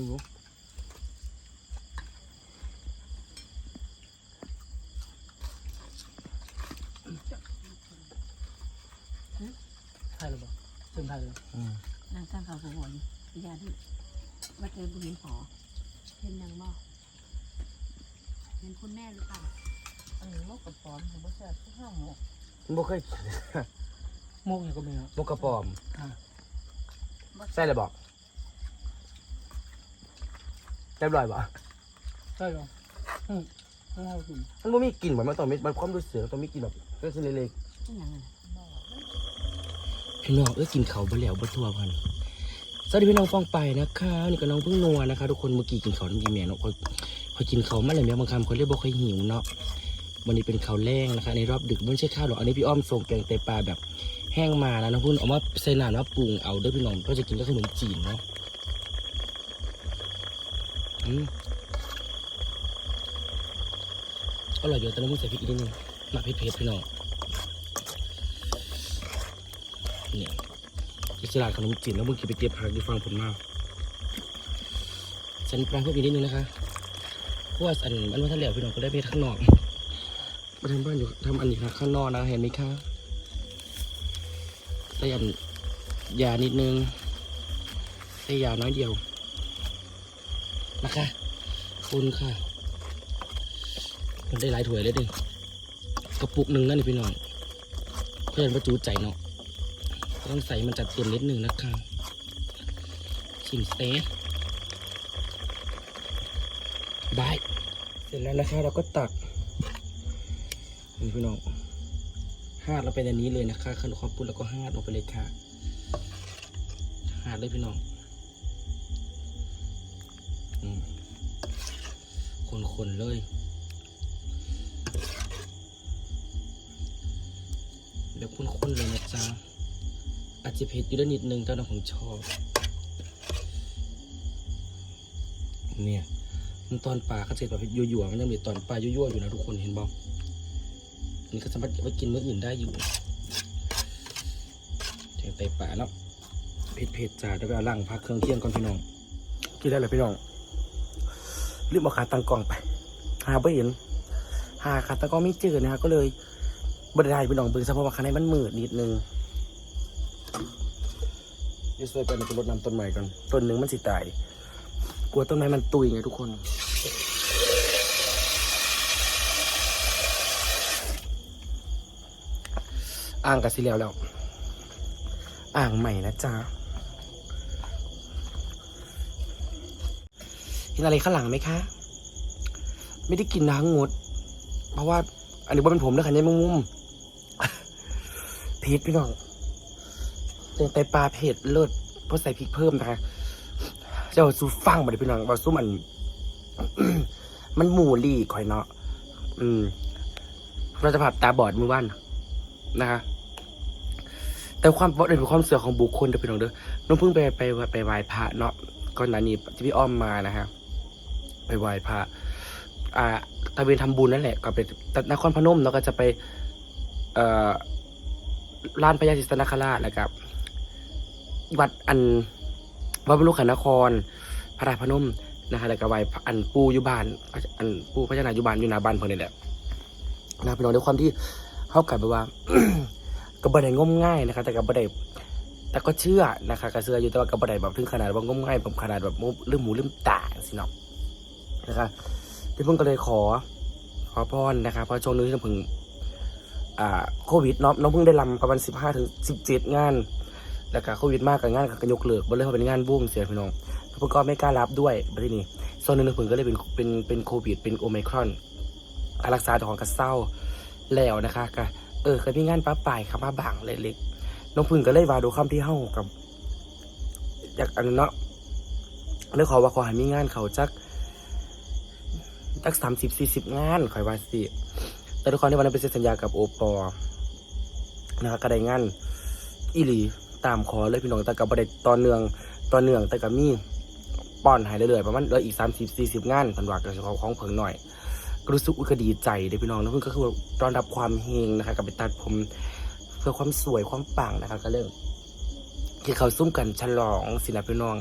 ไม่รู้ใช่หรือเปล่าเชิงไทยเลยอืมนางสร้างเขาหัวหัวนี่พยาที่ว่าเจอบุญเห็นพอเห็นนางบ่เห็นคุณแม่หรือเปล่าอันนี้มกกับปอมผมว่าแซ่บทุกห้าหมกบ่เคยกินโมกอย่างก็มีครับมกกระปอมอ่าใส่เลยบอก เรียบร้อยบ่ใช่หรออืมไม่เอากินมันบ่มีกลิ่นบ่มันต้องมีมันความรู้สึกมันต้องมีกลิ่นแบบเล็กๆเล็กที่ยังไงๆพี่น้องเอ้ยกินเขาวบ่แล้วบ่ทั่วพันสวัสดีพี่น้องฟองไปนะคะนี่ก็น้องเพิ่งนัวนะคะ ทุกคนเมื่อกี้กินข้าวน้ำยีแม่เนาะคอยคอยกินข้าวมาเลยแม่บางคำคนเรียกบ่ค่อยหิวเนาะวันนี้เป็นข้าวแรงนะคะ ในรอบดึกไม่ใช่ข้าวหรอกอันนี้พี่อ้อมส่งแกงไตปลาแบบแห้งมานะน้องพุ่นเอามาใส่น้ำมาปรุงเอาเด้อพี่น้องก็จะกินกับขนมจีนเนาะ อืมอร่อยอยู่แต่น้องพุ่นใส่พริกอีกนิดนึงหมักเผ็ดๆพี่น้องเนี่ยอิสระขนมจีนแล้วมึงกินไปเก็บผักอยู่ฟังผมมาฉันปลาเพิ่มอีกนิดนึงนะคะเพราะว่าอันมันว่าทะเลพี่น้องก็ได้ไปข้างนอกมาทำบ้านอยู่ทำอันนี้ค่ะข้างนอกนะเห็นไหมคะใส่อันยานิดนึงใส่ยาน้อยเดียว นะคะคุณค่ะ มันได้หลายถ้วยเลยดิกระปุกหนึ่งนั่นนี่พี่น้องเพื่อนประจูใจเนาะต้องใส่มันจัดเต็มนิดหนึ่งนะคะชิมเซฟบายเสร็จแล้วนะคะ เราก็ตักนี่พี่น้องหาดเราเป็นอันนี้เลยนะคะขนมข้าวปุ้นแล้วก็หาดลงไปเลยค่ะหาดเลยพี่น้อง คนๆเลยแบบข้นๆเลยนะจ๊ะอาจจะเผ็ดอยู่ด้นิดนึงแต่น้องชอบ เนี่ยมันตอนปลาเขาจะแบบยั่วๆมันยังมีตอนปลายั่วๆอยู่นะทุกคนเห็นบ้างนี่ก็สามารถเอาไปกินมื้ออื่นได้อยู่แทงไตปลาเนาะเผ็ดๆจ้าแล้วก็เอาล่างพักเครื่องเคียงก่อนพี่น้องกินได้เลยพี่น้อง รีบเอาขาตั้งกล้องไป หาไม่เห็น หาขาตั้งกล้องไม่เจอนะฮะก็เลยบไดได้ไปลองเบิ่งซะเพราะว่าข้างในมันมืดนิดนึงเดี๋ยวช่วยไปมันจะรดน้ำต้นใหม่ก่อนต้นหนึ่งมันสิตาย กลัวต้นไม้มันตุยไงทุกคนอ่างกับสิแล้วแล้ว อ่างใหม่นะจ๊ะ เห็นอะไรข้างหลังไหมคะ ไม่ได้กินน้ำงด เพราะว่า อันนี้ว่าเป็นผมนะคันนี้มุมๆเผ็ดพี่น้องแตงไตปลาเผ็ดเลิศเพราะใส่พริกเพิ่มนะคะเจ้าซูฟังมาเลยพี่น้องว่าซูมัน มันหมูลี่ข่อยเนาะอืม เราจะผัดตาบอดมือว่านนะคะแต่ความเป็นความเสื่อของบุคคลเด้อพี่น้องเด้อน้องเพิ่งไปไปไปไหว้พระเนาะก่อนหน้านี้ที่พี่อ้อมมานะฮะ ไปไหว้พระอ่าตะเวนทำบุญนั่นแหละก็ไปนครพนมแล้วก็จะไปเอ่อลานพญาศิษนคราชแล้วกับวัดอันวัดบรรลุขันนคร พระราพนมนะคะแล้วก็ไหว้อันปูยุบานอันปูพระเจ้านาอยุบานอยู่นาบ้านเพิ่นนี่แหละนะพี่น้องด้วยความที่เข้ากับแบบว่าก็บ่ได้งมง่ายนะคะแต่ก็บ่ได้แต่ก็เชื่อนะคะก็เชื่ออยู่แต่ว่าก็บ่ไดแบบถึงขนาดว่างมง่ายแบบขนาดแบบลืมหมูลืมตาสิเนาะ นะคะที่เพิ่งก็เลยขอ ขอพรนะครับเพราะช่วงนี้น้องพิ่งอ่าโควิดเนาะน้องเพิ่งได้ลำประมาณสิบห้าถึงสิบเจ็ดงาน แล้วก็โควิดมากกับงานกับยกเลิกบ่เลยเขาเป็นงานบุ้งเสียพี่น้องเพิ่นก็ไม่กล้ารับด้วยประเทศนี้ส่วนหนึ่งน้องพิ่งก็เลยเป็นเป็นเป็นโควิดเป็นโอไมครอนการรักษาตัวของกระเศร้าแล้วนะคะก็เออเคยมีงานป้าป่ายครับมาบางเล็กๆน้องพึ่งก็เลยว่าดูคำที่เฮากับอยากอันนั้นเนาะเลยขอว่าขอให้มีงานเขาจัก จักสามสิบสี่สิบงานคอยว่าสิแต่ทุกคนที่วันนั้นไปเซ็นสัญญากับโอปอนะครับก็ได้งานอีหลีตามขอเลยพี่น้องแต่กับประเด็ตอนเนืองตอนเนืองแต่กับมีป้อนหายเรื่อยๆประมาณเหลืออีกสามสิบสี่สิบงานพันวักกับของของเผิงหน่อยก็รู้สึกอุกดีใจเด้พี่น้องแล้วเพื่อนก็คือตอนรับความเฮงนะคะกับไปตัดผมเพื่อความสวยความปังนะคะก็เรื่องที่เขาซุ่มกันฉลองสินะพี่น้อง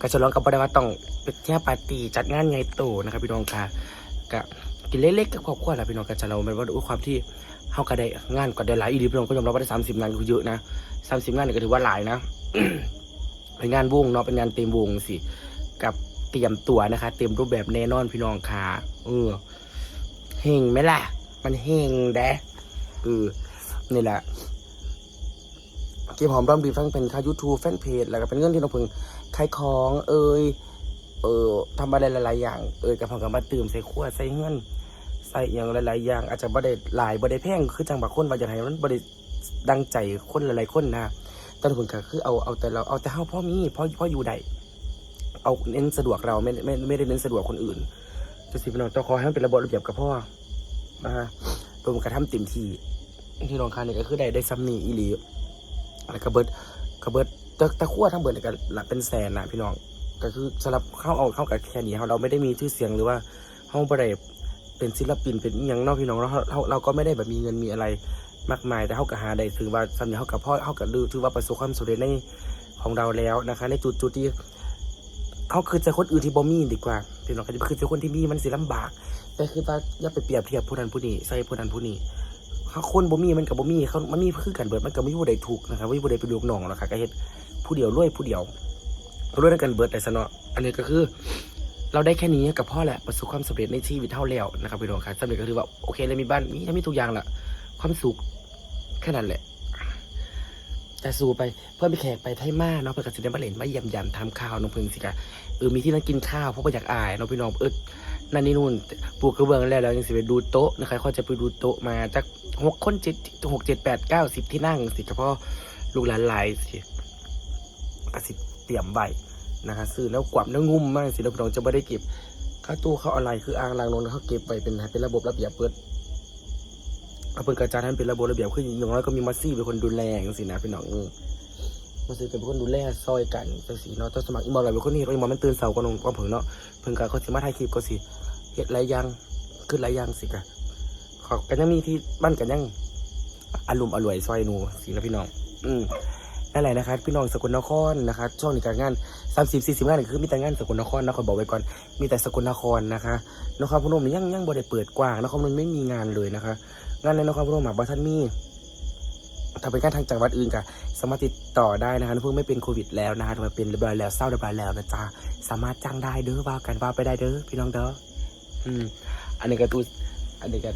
กระฉลองกับบริวารต้องเป็นแค่ปาร์ตี้จัดงานใหญ่โตนะครับพี่น้องค่ะก็กินเล็กๆกับครอบครัวแหละพี่น้องกระฉลองเป็นว่าด้วยความที่เฮาก็ได้งานก็ได้หลายอีดีพี่น้องก็ยอมรับว่าได้สามสิบงานก็เยอะนะสามสิบงานเนี่ยก็ถือว่าหลายนะเป็นงานวงเนาะเป็นงานเต็มวงสิกับเตรียมตัวนะคะ เตรียมรูปแบบแน่นอนพี่น้องค่ะเออเฮงไหมล่ะ มันเฮงแดะเออนี่แหละ ก็บหอมรอมริบทั้งเป็นค่า YouTube แฟนเพจแล้วก็เป็นเงินที่เราเพิ่งขายของเอ่ยเออทำอะไรหลาย ๆ อย่างเอ่ยกับพร้อมกับมาตื่มใส่ขวดใส่เงินใส่อย่างหลาย ๆ อย่าง อาจจะบ่ได้หลายบ่ได้แพงคือจังบางคนว่าอย่างไรมันบ่ได้ดังใจคนหลาย ๆ คนนะแต่ทุกคนก็คือเอาเอาแต่เราเอาแต่เฮาพ่อมีพ่อพ่ออยู่ได้เอาเน้นสะดวกเราไม่ไม่ไม่ได้เน้นสะดวกคนอื่นจะสิพี่น้องต้องขอให้มันเป็นระบบระเบียบกับพ่อนะฮะรวมกระทำเต็มที่ที่น้องคานี่ก็คือได้ได้ซัมนี่อีหลี แล้วก็เบิดก็เบิดตะตะขั้วทั้งเบิดเนี่ยก็หลักเป็นแสนนะพี่น้องก็คือสำหรับเข้าเอาเข้ากับแค่นี้เราไม่ได้มีชื่อเสียงหรือว่าเราไม่ได้เป็นศิลปินเป็นอย่างนอกพี่น้องเราเราเราก็ไม่ได้แบบมีเงินมีอะไรมากมายแต่เข้ากับหาได้ถือว่าสำเนียเข้ากับพ่อเข้ากับลือถือว่าประสบความสำเร็จในของเราแล้วนะคะ ในจุดจุดที่เขาคือจะคนอื่นที่บ่มีดีกว่าพี่น้องก็คือจะคนที่มีมันสิลำบาก แต่คือว่าอย่าไปเปรียบเทียบผู้นั้นผู้นี้ใส่ผู้นั้นผู้นี้ เขาคนบ่มีมันกับบ่มีเขามันมีคือกันเบิดมันก็ไม่ผู้ใดถูกนะครับไม่ผู้ใดไปดูกน้องหรอกครับก็เฮ็ดผู้เดียวรวยผู้เดียวรวยด้วยกันเบิดแต่สนออันนี้ก็คือ เราได้แค่นี้กับพ่อแหละประสบความสำเร็จในชีวิตเท่าแล้วนะครับพี่น้องครับสำเร็จก็คือว่าโอเคเลยมีบ้านมีมีทุกอย่างแหละความสุขแค่นั้นแหละแต่สู้ไปเพื่อนไปแขกไปไทยมาเนาะเพื่อนกับสิเดมาเล่นมาเยี่ยมยันทำข้าวน้องเพิ่งสิกะเออมีที่นั่งกินข้าวเพราะว่าอยากอายเน้องพี่น้องเออ นั่นนี่นู่นปลูกกระเบื้องแล้วแล้วยังสิไปดูโต๊ะนะครับเขาจะไปดูโต๊ะมาจากหกคนเจ็ดหกเจ็ดแปดเก้าสิบที่นั่งสิเฉพาะลูกหลานหลายสิกสิเตรียมใบนะคะซื้อแล้วกวาดแล้วงุ่มมากสิแล้วพี่น้องจะไม่ได้เก็บค่าตู้เขาอะไรคืออ่างล้างนนเขาเก็บไปเป็นเป็นระบบระเบียบเปิดเอาเป็นกระจายให้เป็นระบบระเบียบขึ้นอย่างน้อยก็มีมัสซี่เป็นคนดูแลอย่างสินะพี่น้องอ มมัสซี่เป็นคนดูแลซอยกันจังสีเนาะต้องสมัครอีมอลอะไรเป็นคนนี้อีมอลมันตื่นเสาร์ก็นงก็เผิงเนาะเพิ่งกะเขาสิมาถ่ายคลิปก็สิเฮ็ดหลายอย่างขึ้นหลายอย่างสิกะเขากันยังมีที่บ้านกันยังอารมณ์อร่วยซอยนูสินะพี่น้อง อืมนั่นแหละนะครับพี่น้องสกลนครนะคะช่วงนี้การงานสามสิบสี่สิบงานคือมีแต่งานสกลนครนะขอบอกไว้ก่อนมีแต่สกลนครนะคะนครพนมยังยังบ่ได้เปิดกว้างนครพนมไม่มีงานเลยนะคะ งานในนครพนมหมาบ้านท่านมี ถ้าเป็นงานทางจังหวัดอื่นก็สามารถติดต่อได้นะคะเพิ่งไม่เป็นโควิดแล้วนะคะถือว่าเป็นเรียบร้อยแล้วเศร้าเรียบร้อยแล้วนะจ๊ะสามารถจ้างได้เด้อว่ากันว่าไปได้เด้อพี่น้องเด้ออืมอันนี้ก็ตูอันนี้ก็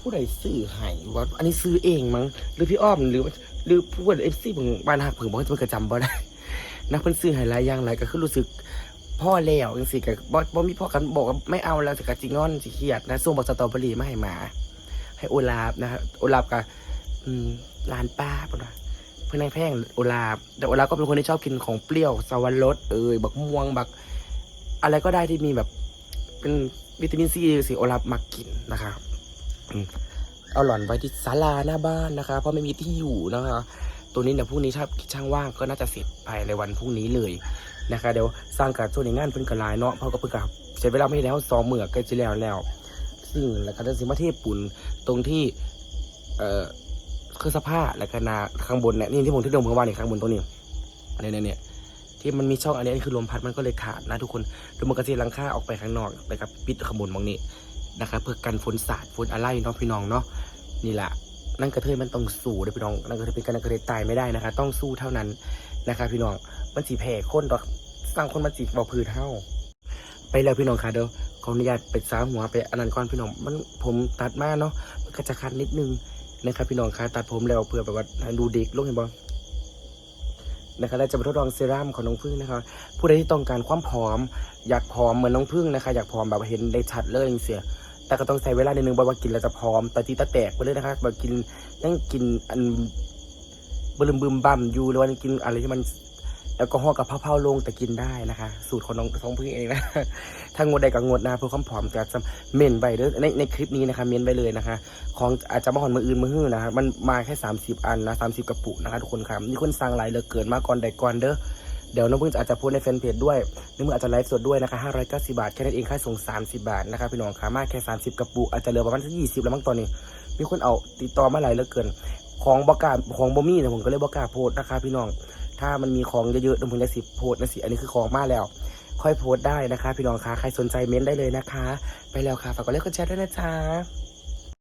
ผู้ใดซื้อให้ว่าอันนี้ซื้อเองมั้งหรือพี่อ้อมหรือหรือผู้ว่าเอฟซีของบ้านหักผึ่งบอกว่าจะมันกระจำบ่ได้นักเพิ่นซื้อให้หลายอย่างหลายก็คือรู้สึกพ่อแล้วจังสิก็บ่บ่มีพ่อกันบอกว่าไม่เอาแล้วสิกะจิงอนสิเครียดนะส่งบักสตรอเบอรี่มาให้หมา ให้โอลาฟนะฮะโอลาฟกับร้านป้าปะนะเพื่อนนายแพ่งโอลาฟแต่โอลาฟก็เป็นคนที่ชอบกินของเปรี้ยวสวรสเอยบักม่วงบัก อะไรก็ได้ที่มีแบบ เป็นวิตามินซีสิโอลาฟมักกินนะคะเอาหล่อนไว้ที่ศาลาหน้าบ้านนะคะ เพราะไม่มีที่อยู่นะคะตัวนี้เนี่ยวพรุ่งนี้ถ้าช่างว่างก็น่าจะเสร็จภายในวันพรุ่งนี้เลยนะคะ เดี๋ยวสร้างการส่วนในงานเพิ่นกระลายเนาะเพราะก็เพิ่นกับใช้เวลาไม่แล้วสองมื้อใกล้จะแล้วแล้ว ซึ่งแล้วก็จะสิมาเทปุ่นตรงที่ เอ่อคือสภาพแล้วก็นาข้างบนเนี่ยนี่ที่ผมที่ดิมเมื่อวานนี่ข้างบนตรงนี้เนี่ยเนี่ยเนี่ยที่มันมีช่องอันนี้คือลมพัดมันก็เลยขาดนะทุกคนดยมันก็จะหลังค่าออกไปข้างนอกไปกับปิดข้างบนมองนี้นะคะเพื่อกันฝนสาดฝนอะไรเนาะพี่น้องเนาะนี่แหละนั่นกระเทยมันต้องสู้เด้อพี่น้องนั่นกระเทยเป็นการนั่นกระเทยตายไม่ได้นะคะ ต้องสู้เท่านั้นนะคะพี่น้องมันสีแผ่คนดอสร้างคนมาจีบเอาพืนเท่า ไปแล้วพี่น้องค่ะเดี๋ยว ขออนุญาตไปสาวหัวไปอันนั้นก่อนพี่น้องมันผมตัดมาเนาะมันก็จะคันนิดนึงนะครับพี่น้องคะตัดผมแล้วเพื่อแบบว่าดูเด็กลงเห็นบ่นะครับเราจะมาทดลองเซรั่มของน้องพึ่งนะครับผู้ใดที่ต้องการความผอม อยากผอมเหมือนน้องพึ่งนะคะ อยากผอมแบบเห็นได้ชัดเลยเสียแต่ก็ต้องใช้เวลาในดนึงบอกว่ากินแล้วจะผอมแต่ที่ตาแตกไปเลยนะคะแบบกินยังกินอันบลืมบึมบั่มอยู่หรือว่ากินอะไรที่มัน แอลกอฮอล์กับเผาๆลงแต่กินได้นะคะ สูตรของน้องท้องพึ่งเองนะ ถ้างดใดก็งดนะเพื่อความผอมจะจะเมนไปเด้อในในคลิปนี้นะคะ เมนไปเลยนะคะ ของอาจจะมาหอนมืออื่นมือหื้อนะคะมันมาแค่ 30 อันนะ30กระปุกนะคะทุกคนครับมีคนสั่งหลายเหลือเกินมาก่อนใดก่อนเด้อเดี๋ยวน้องพึ่งอาจจะโพสในแฟนเพจด้วยหรือมืออาจจะไลฟ์สดด้วยนะคะ590 บาท แค่นั้นเองค่าส่ง 30 บาทนะคะพี่น้องค่ะมาแค่ 30 กระปุกอาจจะเหลือประมาณสัก20 แล้วมั้งตอนนี้ มีคนเอาติดต่อมาหลายเหลือเกิน ของบกาของบอมี่เนี่ยผมก็เลยบกาโพสนะคะพี่น้อง ถ้ามันมีของเยอะๆตรงพื้นสิโพสนะสิ อันนี้คือของมากแล้ว ค่อยโพสได้นะคะ พี่น้องคะใครสนใจเม้นต์ได้เลยนะคะ ไปแล้วค่ะ ฝากกดไลค์กดแชร์ด้วยนะจ๊ะ